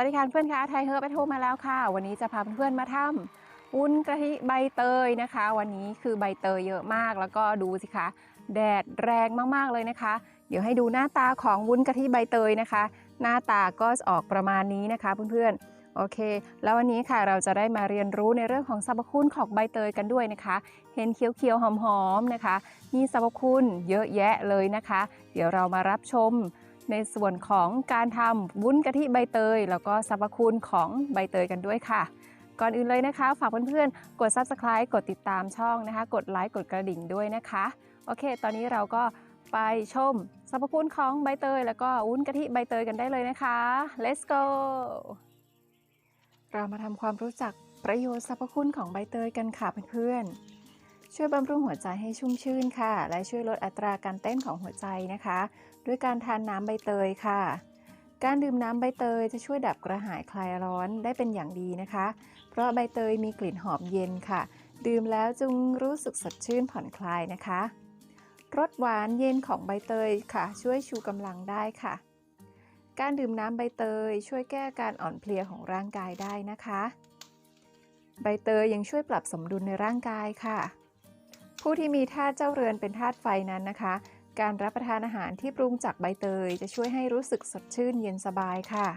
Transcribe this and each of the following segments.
วัสดีค่ะเพื่อนคะไทยเฮอร์ไปโทรมาแล้วค่ะ วันนี้จะพาเพื่อนมาทำวุ้นกะทิใบเตยนะคะ วันนี้คือใบเตยเยอะมาก แล้วก็ดูสิคะแดดแรงมากๆเลยนะคะ เดี๋ยวให้ดูหน้าตาของวุ้นกะทิใบเตยนะคะ หน้าตาก็ออกประมาณนี้นะคะเพื่อนๆโอเค แล้ววันนี้ค่ะเราจะได้มาเรียนรู้ในเรื่องของสรรพคุณของใบเตยกันด้วยนะคะ เห็นเขียวๆหอมๆนะคะ มีสรรพคุณเยอะแยะเลยนะคะ เดี๋ยวเรามารับชม ในส่วนของการทำวุ้นกะทิใบเตย แล้วก็สรรพคุณของใบเตยกันด้วยค่ะ ก่อนอื่นเลยนะคะ ฝากเพื่อนๆ กด subscribe กดติดตามช่องนะคะ กดไลค์กดกระดิ่งด้วยนะคะ โอเค ตอนนี้เราก็ไปชมสรรพคุณของใบเตย แล้วก็วุ้นกะทิใบเตยกันได้เลยนะคะ let's go เรามาทำความรู้จักประโยชน์สรรพคุณของใบเตยกันค่ะเพื่อนๆ ช่วยบำรุงหัวใจให้ชุ่มชื่นค่ะ และช่วยลดอัตราการเต้นของหัวใจนะคะ ด้วยการทานน้ำใบเตยค่ะ การดื่มน้ำใบเตยจะช่วยดับกระหายคลายร้อนได้เป็นอย่างดีนะคะ เพราะใบเตยมีกลิ่นหอมเย็นค่ะ ดื่มแล้วจึงรู้สึกสดชื่นผ่อนคลายนะคะรสหวานเย็นของใบเตยค่ะ ช่วยชูกำลังได้ค่ะ การดื่มน้ำใบเตยช่วยแก้การอ่อนเพลียของร่างกายได้นะคะ ใบเตยยังช่วยปรับสมดุลในร่างกายค่ะ ผู้ที่มีธาตุเจ้าเรือนเป็นธาตุไฟนั้นนะคะ การรับประทานอาหารที่ปรุงจากใบเตย จะช่วยให้รู้สึกสดชื่นเย็นสบายค่ะ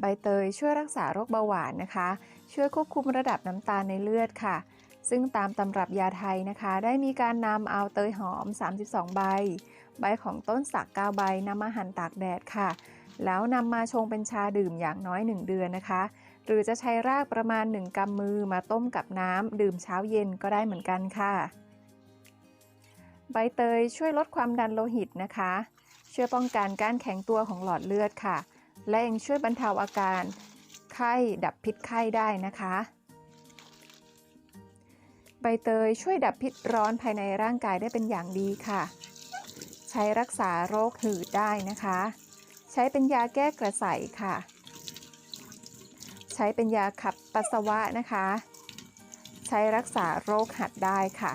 ใบเตยช่วยรักษาโรคเบาหวานนะคะ ช่วยควบคุมระดับน้ำตาลในเลือดค่ะ ซึ่งตามตำรับยาไทยนะคะ ได้มีการนำเอาเตยหอม 32 ใบ ใบของต้นสัก9ใบนำมาหั่นตากแดดค่ะ แล้วนำมาชงเป็นชาดื่มอย่างน้อย 1 เดือนนะคะ หรือจะใช้รากประมาณ 1กำมือมาต้มกับน้ำดื่มเช้าเย็นก็ได้เหมือนกันค่ะ ใบเตยช่วยลดความดันโลหิตนะคะ ช่วยป้องกันการแข็งตัวของหลอดเลือดค่ะ และยังช่วยบรรเทาอาการไข้ดับพิษไข้ได้นะคะ ใบเตยช่วยดับพิษร้อนภายในร่างกายได้เป็นอย่างดีค่ะ ใช้รักษาโรคหืดได้นะคะ ใช้เป็นยาแก้กระใสค่ะ ใช้เป็นยาขับปัสสาวะนะคะ ใช้รักษาโรคหัดได้ค่ะ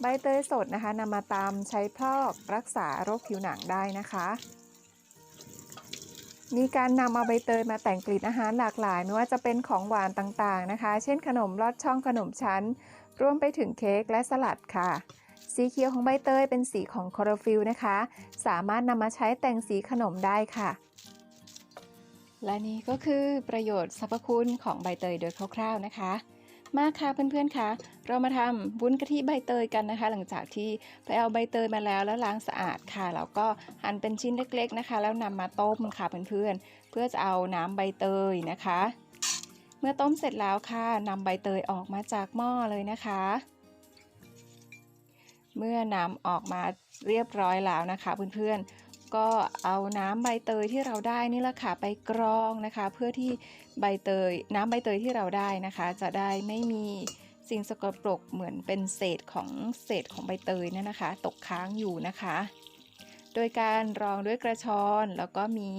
ใบเตยสดนะคะนำมาตำใช้พอกรักษาโรคผิวหนังได้นะคะ มีการนำเอาใบเตยมาแต่งกลิ่นอาหารหลากหลาย ไม่ว่าจะเป็นของหวานต่างๆนะคะ เช่นขนมลอดช่องขนมชั้น รวมไปถึงเค้กและสลัดค่ะ สีเขียวของใบเตยเป็นสีของคลอโรฟิลนะคะ สามารถนำมาใช้แต่งสีขนมได้ค่ะ และนี่ก็คือประโยชน์สรรพคุณของใบเตยโดยคร่าวๆนะคะ มาค่ะเพื่อนๆคะเรามาทำวุ้นกะทิใบเตยกันนะคะ หลังจากที่ไปเอาใบเตยมาแล้วแล้วล้างสะอาดค่ะแล้วก็หั่นเป็นชิ้นเล็กๆนะคะ แล้วนำมาต้มค่ะเพื่อนๆเพื่อจะเอาน้ำใบเตยนะคะ เมื่อต้มเสร็จแล้วค่ะนำใบเตยออกมาจากหม้อเลยนะคะ เมื่อนำออกมาเรียบร้อยแล้วนะคะเพื่อนๆ ก็เอาน้ำใบเตยที่เราได้นี่แหละค่ะไปกรองนะคะ เพื่อที่ใบเตยน้ำใบเตยที่เราได้นะคะ จะได้ไม่มีสิ่งสกปรกเหมือนเป็นเศษของเศษของใบเตยนั่นนะคะ ตกค้างอยู่นะคะ โดยการรองด้วยกระชอนแล้วก็มี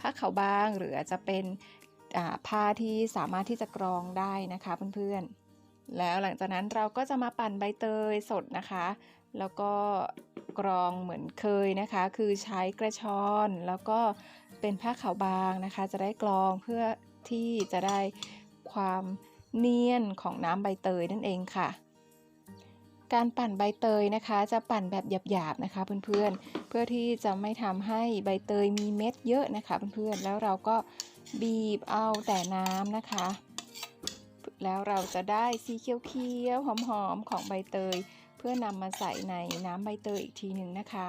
ผ้าขาวบางหรืออาจจะเป็นผ้าที่สามารถที่จะกรองได้นะคะเพื่อนๆ แล้วหลังจากนั้นเราก็จะมาปั่นใบเตยสดนะคะ แล้วก็กรองเหมือนเคยนะคะ คือใช้กระชอนแล้วก็เป็นผ้าขาวบางนะคะ จะได้กรองเพื่อที่จะได้ความเนียนของน้ำใบเตยนั่นเองค่ะ การปั่นใบเตยนะคะ จะปั่นแบบหยาบๆนะคะ เพื่อนๆ เพื่อที่จะไม่ทำให้ใบเตยมีเม็ดเยอะนะคะ เพื่อนๆ แล้วเราก็บีบเอาแต่น้ำนะคะ แล้วเราจะได้สีเขียวๆหอมๆของใบเตย เพื่อนำมาใส่ในน้ำใบเตยอีกทีหนึ่งนะคะ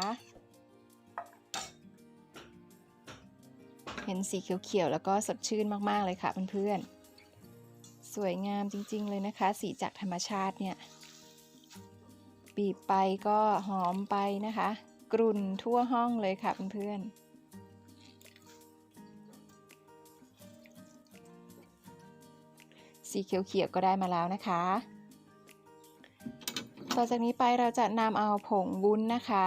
เห็นสีเขียวๆแล้วก็สดชื่นมากๆเลยค่ะเพื่อนๆสวยงามจริงๆเลยนะคะ สีจากธรรมชาติเนี่ยบีบไปก็หอมไปนะคะกรุ่นทั่วห้องเลยค่ะเพื่อนๆ สีเขียวๆก็ได้มาแล้วนะคะ ต่อจากนี้ไปเราจะนำเอาผงวุ้นนะคะ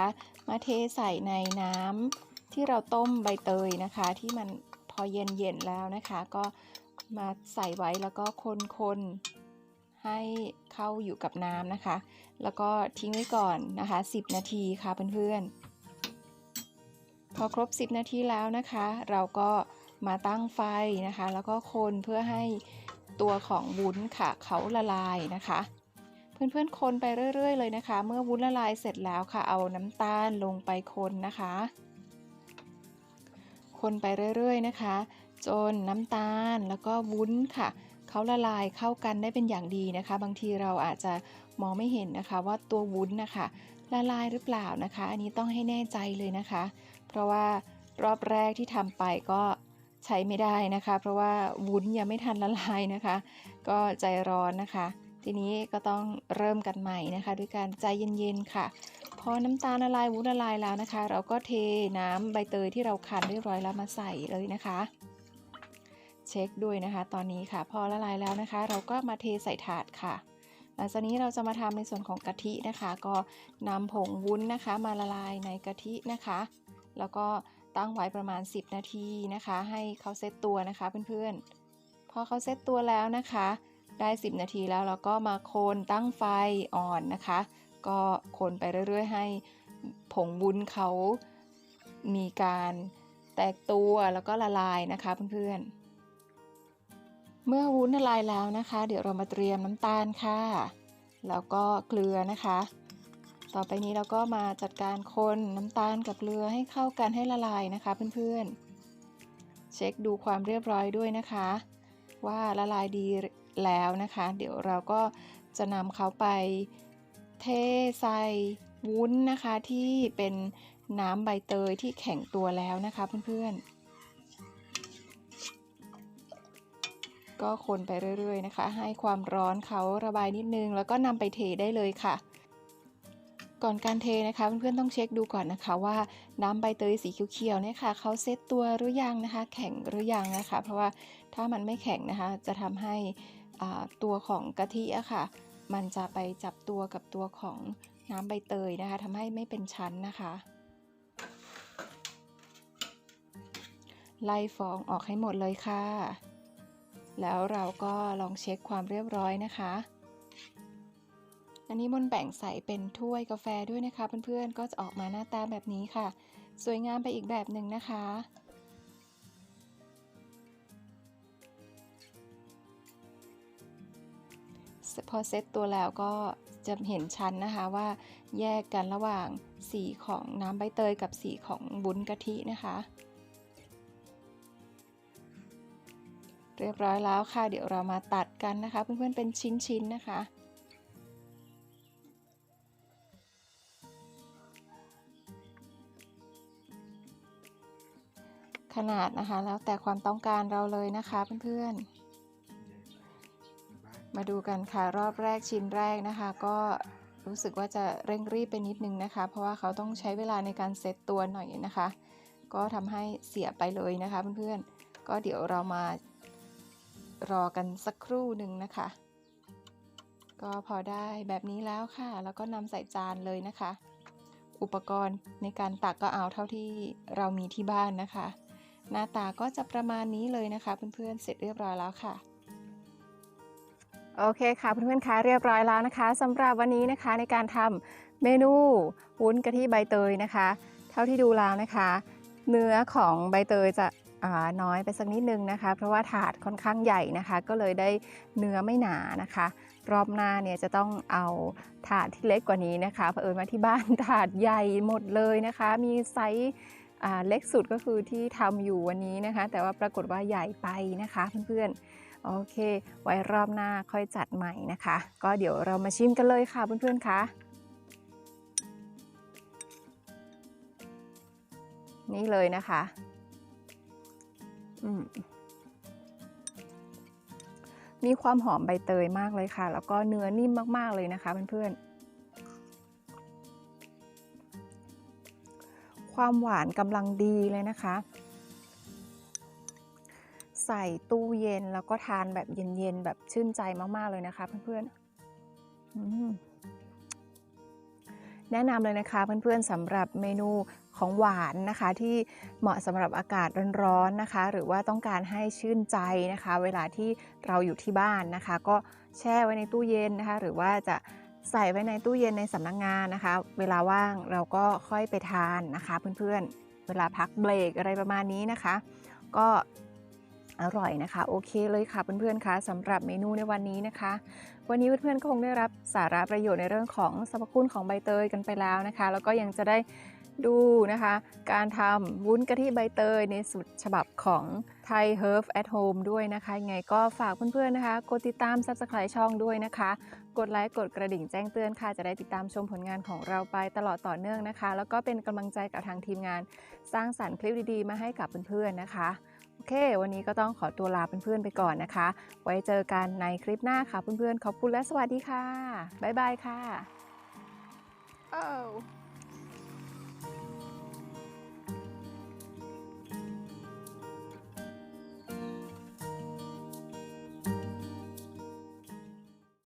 มาเทใส่ในน้ำที่เราต้มใบเตยนะคะ ที่มันพอเย็นๆแล้วนะคะ ก็มาใส่ไว้แล้วก็คนๆให้เข้าอยู่กับน้ำนะคะ แล้วก็ทิ้งไว้ก่อนนะคะ 10 นาทีค่ะเพื่อนๆ พอครบ 10 นาทีแล้วนะคะ เราก็มาตั้งไฟนะคะ แล้วก็คนเพื่อให้ ตัวของวุ้นค่ะเขาละลายนะคะ เพื่อนๆคนไปเรื่อย ๆ เลยนะคะ เมื่อวุ้นละลายเสร็จแล้วค่ะ เอาน้ำตาลลงไปคนนะคะ คนไปเรื่อย ๆ นะคะ จนน้ำตาลแล้วก็วุ้นค่ะเขาละลายเข้ากันได้เป็นอย่างดีนะคะ บางทีเราอาจจะมองไม่เห็นนะคะ ว่าตัววุ้นนะคะละลายหรือเปล่านะคะ อันนี้ต้องให้แน่ใจเลยนะคะ เพราะว่ารอบแรกที่ทำไปก็ ใช้ไม่ได้นะคะ เพราะว่าวุ้นยังไม่ทันละลายนะคะ ก็ใจร้อนนะคะ ทีนี้ก็ต้องเริ่มกันใหม่นะคะ ด้วยการใจเย็นๆค่ะ พอน้ำตาลละลายวุ้นละลายแล้วนะคะ เราก็เทน้ำใบเตยที่เราคั้นเรียบร้อยแล้วมาใส่เลยนะคะ เช็คด้วยนะคะ ตอนนี้ค่ะ พอละลายแล้วนะคะ เราก็มาเทใส่ถาดค่ะหลังจากนี้เราจะมาทำในส่วนของกะทินะคะ ก็นำผงวุ้นนะคะ มาละลายในกะทินะคะ แล้วก็ ตั้งไว้ประมาณ 10 นาทีนะคะ ให้เขาเซตตัวนะคะเพื่อนๆ พอเขาเซตตัวแล้วนะคะ ได้ 10 นาทีแล้วเราก็มาโคนตั้งไฟอ่อนนะคะ ก็คนไปเรื่อยๆ ให้ผงวุ้นเขามีการแตกตัวแล้วก็ละลายนะคะเพื่อนๆ เมื่อวุ้นละลายแล้วนะคะ เดี๋ยวเรามาเตรียมน้ำตาลค่ะ แล้วก็เกลือนะคะ ต่อไปนี้เราก็มาจัดการคนน้ำตาลกับเกลือให้เข้ากันให้ละลายนะคะเพื่อนๆ เช็คดูความเรียบร้อยด้วยนะคะ ว่าละลายดีแล้วนะคะ เดี๋ยวเราก็จะนำเขาไปเทใส่วุ้นนะคะที่เป็นน้ำใบเตยที่แข็งตัวแล้วนะคะเพื่อนๆ ก็คนไปเรื่อยๆนะคะ ให้ความร้อนเขาระบายนิดนึง แล้วก็นำไปเทได้เลยค่ะ ก่อนการเทนะคะเพื่อนๆต้องเช็คดูก่อนนะคะว่าน้ำใบเตยสีเขียวๆเนี่ยค่ะเขาเซตตัวหรือยังนะคะ แข็งหรือยังนะคะ เพราะว่าถ้ามันไม่แข็งนะคะ จะทำให้ตัวของกะทิอะค่ะ มันจะไปจับตัวกับตัวของน้ำใบเตยนะคะทำให้ไม่เป็นชั้นนะคะไล่ฟองออกให้หมดเลยค่ะ แล้วเราก็ลองเช็คความเรียบร้อยนะคะ อันนี้มนแบ่งใส่เป็นถ้วยกาแฟด้วยนะคะ เพื่อนๆก็จะออกมาหน้าตาแบบนี้ค่ะ สวยงามไปอีกแบบหนึ่งนะคะพอเซตตัวแล้วก็จะเห็นชั้นนะคะว่าแยกกันระหว่างสีของน้ำใบเตยกับสีของบุ้นกะทินะคะ เรียบร้อยแล้วค่ะ เดี๋ยวเรามาตัดกันนะคะ เพื่อนๆเป็นชิ้นๆนะคะ ขนาดนะคะ แล้วแต่ความต้องการเราเลยนะคะเพื่อนๆ มาดูกันค่ะรอบแรกชิ้นแรกนะคะ ก็รู้สึกว่าจะเร่งรีบไปนิดนึงนะคะ เพราะว่าเขาต้องใช้เวลาในการเซตตัวหน่อยนะคะ ก็ทำให้เสียไปเลยนะคะเพื่อนๆ ก็เดี๋ยวเรามารอกันสักครู่หนึ่งนะคะ ก็พอได้แบบนี้แล้วค่ะ แล้วก็นำใส่จานเลยนะคะอุปกรณ์ในการตักก็เอาเท่าที่เรามีที่บ้านนะคะ หน้าตาก็จะประมาณนี้เลยนะคะ เพื่อนๆ เสร็จเรียบร้อยแล้วค่ะ โอเคค่ะเพื่อนๆคะเรียบร้อยแล้วนะคะสำหรับวันนี้นะคะในการทำเมนูวุ้นกะทิใบเตยนะคะ เท่าที่ดูแล้วนะคะ เนื้อของใบเตยจะน้อยไปสักนิดนึงนะคะ เพราะว่าถาดค่อนข้างใหญ่นะคะ ก็เลยได้เนื้อไม่หนานะคะ รอบหน้าเนี่ยจะต้องเอาถาดที่เล็กกว่านี้นะคะเผอิญมาที่บ้านถาดใหญ่หมดเลยนะคะ มีไซส์ เล็กสุดก็คือที่ทำอยู่วันนี้นะคะ แต่ว่าปรากฏว่าใหญ่ไปนะคะเพื่อนๆ โอเค ไว้รอบหน้าค่อยจัดใหม่นะคะ ก็เดี๋ยวเรามาชิมกันเลยค่ะเพื่อนๆคะนี่เลยนะคะมีความหอมใบเตยมากเลยค่ะ แล้วก็เนื้อนิ่มมากๆเลยนะคะเพื่อนๆ ความหวานกำลังดีเลยนะคะ ใส่ตู้เย็นแล้วก็ทานแบบเย็นๆ แบบชื่นใจมากๆเลยนะคะเพื่อนๆแนะนำเลยนะคะเพื่อนๆสำหรับเมนูของหวานนะคะที่เหมาะสำหรับอากาศร้อนๆนะคะ หรือว่าต้องการให้ชื่นใจนะคะ เวลาที่เราอยู่ที่บ้านนะคะ ก็แช่ไว้ในตู้เย็นนะคะ หรือว่าจะ ใส่ไว้ในตู้เย็นในสำนักงงานนะคะ เวลาว่างเราก็ค่อยไปทานนะคะ เพื่อนๆ เวลาพักเบรกอะไรประมาณนี้นะคะ ก็อร่อยนะคะ โอเคเลยค่ะเพื่อนๆคะสำหรับเมนูในวันนี้นะคะ วันนี้เพื่อนๆก็คงได้รับสาระประโยชน์ในเรื่องของสรรพคุณของใบเตยกันไปแล้วนะคะ แล้วก็ยังจะได้ดูนะคะ การทำวุ้นกะทิใบเตยในสูตรฉบับของ Thai Herb at Home ด้วยนะคะยังไงก็ฝากเพื่อนๆนะคะ กดติดตาม Subscribe ช่องด้วยนะคะ กดไลค์กดกระดิ่งแจ้งเตือนค่ะจะได้ติดตามชมผลงานของเราไปตลอดต่อเนื่องนะคะ แล้วก็เป็นกำลังใจกับทางทีมงาน สร้างสรรค์คลิปดีๆ มาให้กับเพื่อนๆนะคะโอเค วันนี้ก็ต้องขอตัวลาเพื่อนๆไปก่อนนะคะ ไว้เจอกันในคลิปหน้าค่ะเพื่อนๆขอบคุณและสวัสดีค่ะบ๊ายบายค่ะ Oh